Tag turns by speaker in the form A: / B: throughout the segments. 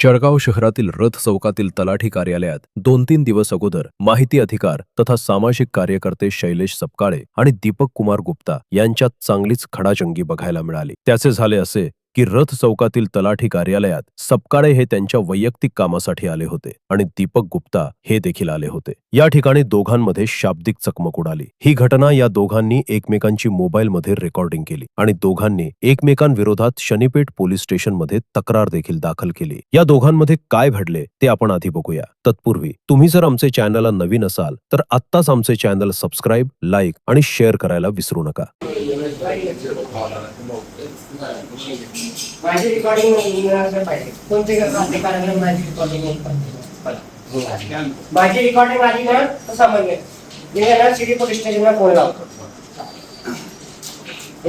A: जळगाव शहरातील रथ चौकातील तलाठी कार्यालयात दोन तीन दिवस अगोदर माहिती अधिकार तथा सामाजिक कार्यकर्ते शैलेश सपकाळे आणि दीपक कुमार गुप्ता यांच्यात चांगलीच खडाजंगी बघायला मिळाली. त्याचे झाले असे की रथ चौकातील तलाठी कार्यालयात सपकाळे हे त्यांच्या वैयक्तिक कामासाठी आले होते आणि दीपक गुप्ता हे देखील आले होते. या ठिकाणी दोघांमध्ये शाब्दिक चकमक उडाली. ही घटना या दोघांनी एकमेकांची मोबाईलमध्ये रेकॉर्डिंग केली आणि दोघांनी एकमेकांविरोधात शनीपेठ पोलीस स्टेशनमध्ये तक्रार देखील दाखल केली. या दोघांमध्ये काय घडले ते आपण आधी बघूया. तत्पूर्वी तुम्ही जर आमचे चॅनलला नवीन असाल तर आत्ताच आमचे चॅनल सबस्क्राईब लाईक आणि शेअर करायला विसरू नका.
B: माझी रिकॉर्डिंग पाहिजे. कोणते कारण माझी रिकॉर्डिंग माझी रिकॉर्डिंग आली ना समजले मी ना सिटी पोलीस स्टेशनला फोन लावतो.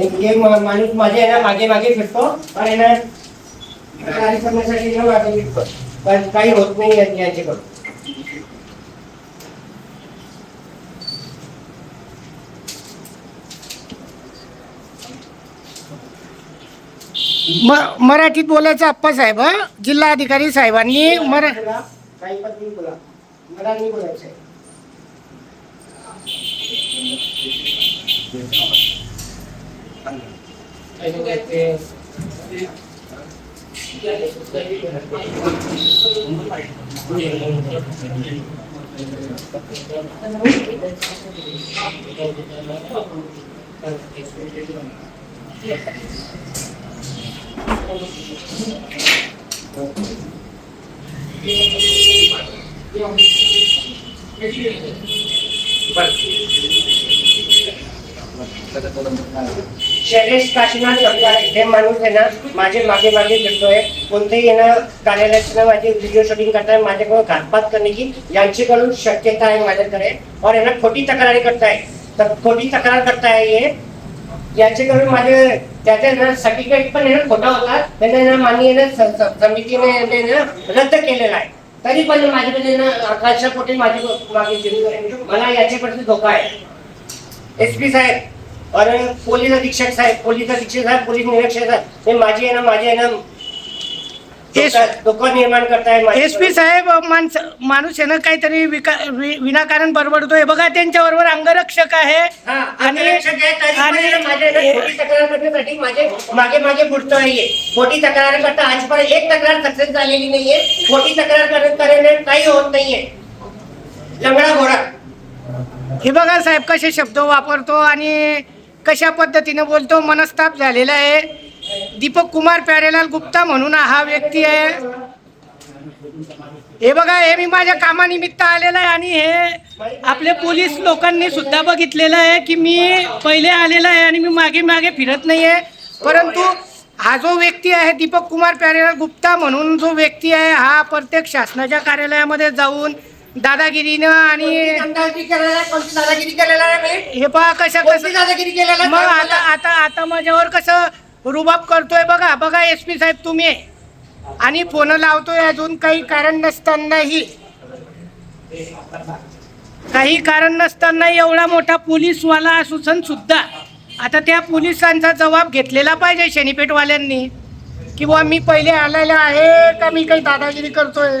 B: एक माणूस आहे ना मागे मागे फिरतो. आणि ना करण्यासाठी ना मागे फिरतो. पण काही होत नाही यांच्याकडून.
C: म- मराठीत बोलायचं आप्पासाहेब जिल्हा अधिकारी साहेबांनी मरा
B: शैलेश काशीनाथ सपकाळे हे माणूस आहे ना माझे मागे मागे फिरतोय. कोणतेही ना कार्यालयात माझे माझी व्हिडिओ शूटिंग करताय माझ्याकडून घातपात करण्याची यांच्याकडून शक्यता आहे माझ्याकडे. और आहे ना खोटी तक्रारी करताय. तर खोटी तक्रार करताय हे याच्याकडून माझे त्याचे ना सर्टिफिकेट पण खोटा होता. त्याने ना माननीय ना समितीने ना रद्द केलेला आहे. तरी पण माझ्याकडे ना अकराशे कोटी माझी मागे मला याच्याकडे धोका आहे. एस पी साहेब और पोलीस अधीक्षक साहेब पोलीस अधीक्षक साहेब पोलीस निरीक्षक साहेब हे माझे आहे ना माझी आहे ना
C: एस-
B: धोका- धोका निर्माण करताय? माझ्या-
C: एस पी साहेब माणस माणूस आहे ना काहीतरी विका वि- विनाकारण बडबडतोय बघा त्यांच्या बरोबर अंगरक्षक आहे. आणि
B: माझे ना खोटी तक्रार करण्यासाठी माझे मागे मागे पुढतो नाहीये खोटी तक्रार करता आजपर्यंत एक तक्रार सक्सेस झालेली नाहीये. खोटी तक्रार करत करण्याने काही होत नाहीये. लंगडा घोडा.
C: हे बघा साहेब कसे शब्द वापरतो आणि कशा पद्धतीने बोलतो मनस्ताप झालेला आहे. दीपक कुमार प्यारेलाल गुप्ता म्हणून हा व्यक्ती आहे. हे बघा हे मी माझ्या कामानिमित्त आलेलं आहे आणि हे आपले पोलीस लोकांनी सुद्धा बघितलेलं आहे की मी पहिले आलेला आहे आणि मी मागे मागे फिरत नाही आहे परंतु हा जो व्यक्ती आहे दीपक कुमार प्यारेलाल गुप्ता म्हणून जो व्यक्ती आहे हा प्रत्येक शासनाच्या कार्यालयामध्ये जाऊन दादागिरीनं आणि हे पहा कशा कसं
B: दादागिरी केलेला
C: मग आता आता आता माझ्यावर कसं रुबाब करतोय बघा बघा एस पी साहेब तुम्ही. आणि फोन लावतोय अजून काही कारण नसतानाही. काही कारण नसताना एवढा मोठा पोलीसवाला असून सुद्धा आता त्या पोलिसांचा जबाब घेतलेला पाहिजे शनीपेठवाल्यांनी की बुवा मी पहिले आलेला आहे का मी काही दादागिरी करतोय?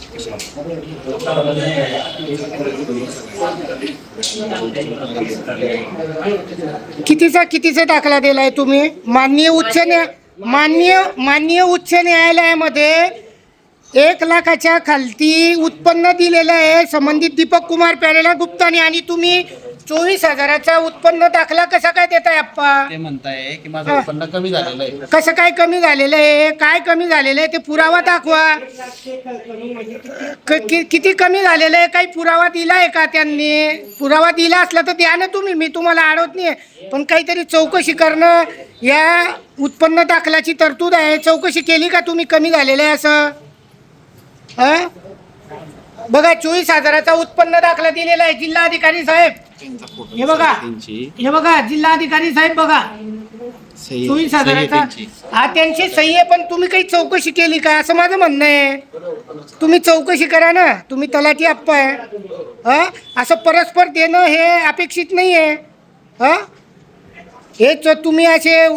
C: कितीचा कितीचा दाखला दिलाय तुम्ही? माननीय उच्च न्याय माननीय माननीय उच्च न्यायालयामध्ये एक लाखाच्या खालती उत्पन्न दिलेलं आहे. संबंधित दीपक कुमार प्यारेला गुप्तानी आणि तुम्ही चोवीस हजाराचा उत्पन्न दाखला कसा काय देताय आप्पा?
D: ते म्हणताय की माझं. उत्पन्न कमी झालेलं आहे.
C: कसं काय कमी झालेलं आहे? काय कमी झालेलं आहे? ते पुरावा दाखवा. क- कि- किती कमी झालेलं आहे? काही पुरावा दिला आहे का त्यांनी? पुरावा दिला असला तर द्या ना तुम्ही. मी तुम्हाला अडवत नाही पण काहीतरी चौकशी करणं या उत्पन्न दाखलाची तरतूद आहे. चौकशी केली का तुम्ही कमी झालेलं आहे असं? हा? बघा चोवीस हजाराचा उत्पन्न दाखला दिलेला आहे जिल्हाधिकारी साहेब. हे बघा. हे बघा जिल्हाधिकारी साहेब बघा. चोवीस हजाराचा हा त्यांची सही आहे पण तुम्ही काही चौकशी केली का? असं माझं म्हणणं आहे. तुम्ही चौकशी करा ना. तुम्ही तलाठी आप्पा आहे. हा? असं परस्पर देणं हे अपेक्षित नाही आहे. हा? हेच तुम्ही असे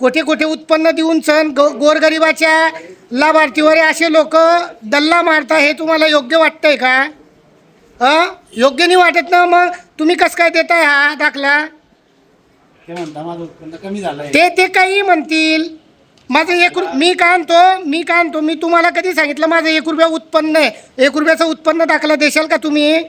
C: कोठे कोठे उत्पन्न देऊन सण गो गोरगरिबाच्या लाभार्थीवर असे लोक दल्ला मारता हे तुम्हाला योग्य वाटतंय का? हा? योग्य नाही वाटत ना मग? तुम्ही कसं काय देताय हा दाखला?
D: ते म्हणता माझं उत्पन्न कमी झालंय.
C: ते ते काही म्हणतील. माझं एक रु मी काय आणतो मी काय आणतो मी तुम्हाला कधी सांगितलं माझं एक रुपया उत्पन्न आहे? एक रुपयाचं उत्पन्न दाखला देशाल का तुम्ही?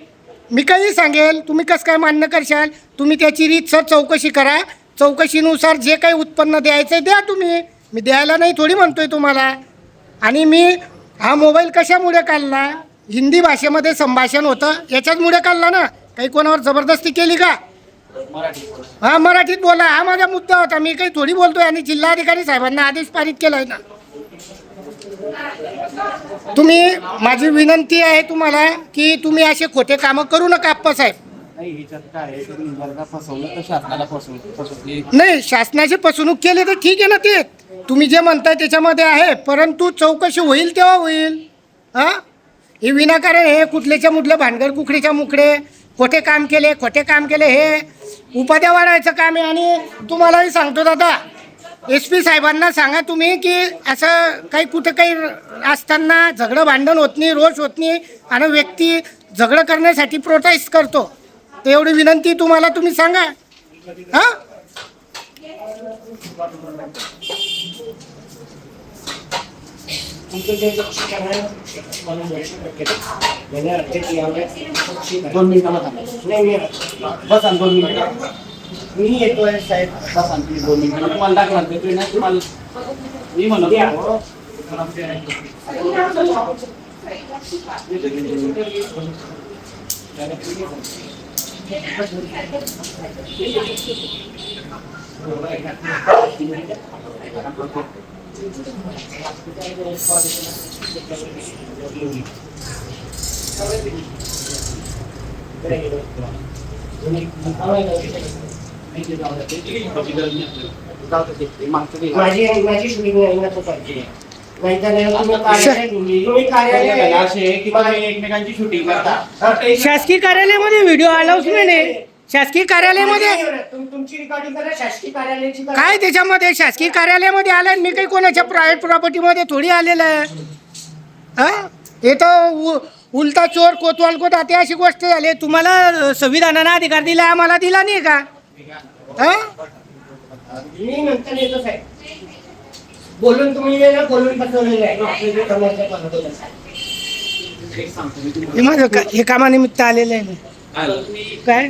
C: मी काही सांगेल तुम्ही कसं काय मान्य करशाल? तुम्ही त्याची रीतसर चौकशी करा. चौकशीनुसार जे काही उत्पन्न द्यायचं आहे द्या तुम्ही. मी द्यायला नाही थोडी म्हणतोय तुम्हाला. आणि मी हा मोबाईल कशामुळे काढला? हिंदी भाषेमध्ये संभाषण होतं. याच्याचमुळे काढला ना? काही कोणावर जबरदस्ती केली का? हा मराठीत बोला. हा माझा मुद्दा होता. मी काही थोडी बोलतोय आणि जिल्हाधिकारी साहेबांना आदेश पारित केलाय ना. तुम्ही माझी विनंती आहे तुम्हाला की तुम्ही असे खोटे कामं करू नका आप्पा साहेब.
D: नाही
C: शासनाची फसवणूक केली तर ठीक आहे ना ते. तुम्ही जे म्हणताय त्याच्यामध्ये आहे परंतु चौकशी होईल तेव्हा होईल. हा? हे विनाकारण हे कुठल्याच्या मुठलं भानगड कुकडीच्या मुकडे खोटे काम केले खोटे काम केले हे उपाध्या वाढायचं काम आहे. आणि तुम्हालाही सांगतो दादा एस पी साहेबांना सांगा तुम्ही की असं काही कुठं काही असताना झगडं भांडण होत नाही रोष होत नाही आणि व्यक्ती झगडं करण्यासाठी प्रोटेस्ट करतो. तर एवढी विनंती तुम्हाला तुम्ही सांगा. हां?
D: दोन मिनिटाला बस आणि दोन मिनिटं.
B: मी येतोय साहेब.
D: बस आणि तुम्ही दोन मिनिटं. तुम्हाला दाखला देतोय ना तुम्हाला. मी म्हणत ते मागचं ते.
B: माझी माझी शूटिंग
D: करता
C: शासकीय कार्यालयामध्ये व्हिडिओ अलाउन्समेंट आहे. शासकीय कार्यालयामध्ये?
B: तुम- तुमची रेकॉर्डिंग करा शासकीय कार्यालयाची करा.
C: काय त्याच्यामध्ये? शासकीय कार्यालयामध्ये आलं मी काही कोणाच्या प्रायव्हेट प्रॉपर्टीमध्ये थोडी आलेलं आहे. हा? हे तर उ- उलटा चोर कोतवाल को ताते अशी गोष्ट झाली. तुम्हाला अ, संविधानानं अधिकार दिला आम्हाला दिला नाही का? हा?
B: मी नंतर येतो साहेब. बोलून तुम्ही आहे समोरच्या
D: तुम्हाला.
C: हे माझं का हे कामानिमित्त आलेलं आहे मी.
D: काय?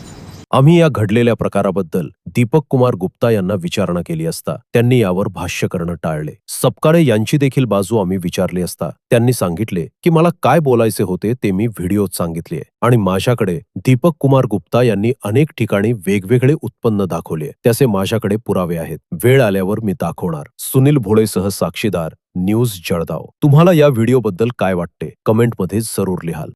A: आम्ही या घडलेल्या प्रकाराबद्दल दीपक कुमार गुप्ता यांना विचारणा केली असता त्यांनी यावर भाष्य करणं टाळले. सपकाळे यांची देखील बाजू आम्ही विचारली असता त्यांनी सांगितले की मला काय बोलायचे होते ते मी व्हिडिओत सांगितले आणि माझ्याकडे दीपक कुमार गुप्ता यांनी अनेक ठिकाणी वेगवेगळे उत्पन्न दाखवले. त्याचे माझ्याकडे पुरावे आहेत. वेळ आल्यावर मी दाखवणार. सुनील भोळेसह साक्षीदार न्यूज जळगाव. तुम्हाला या व्हिडिओबद्दल काय वाटते? कमेंटमध्ये जरूर लिहाल.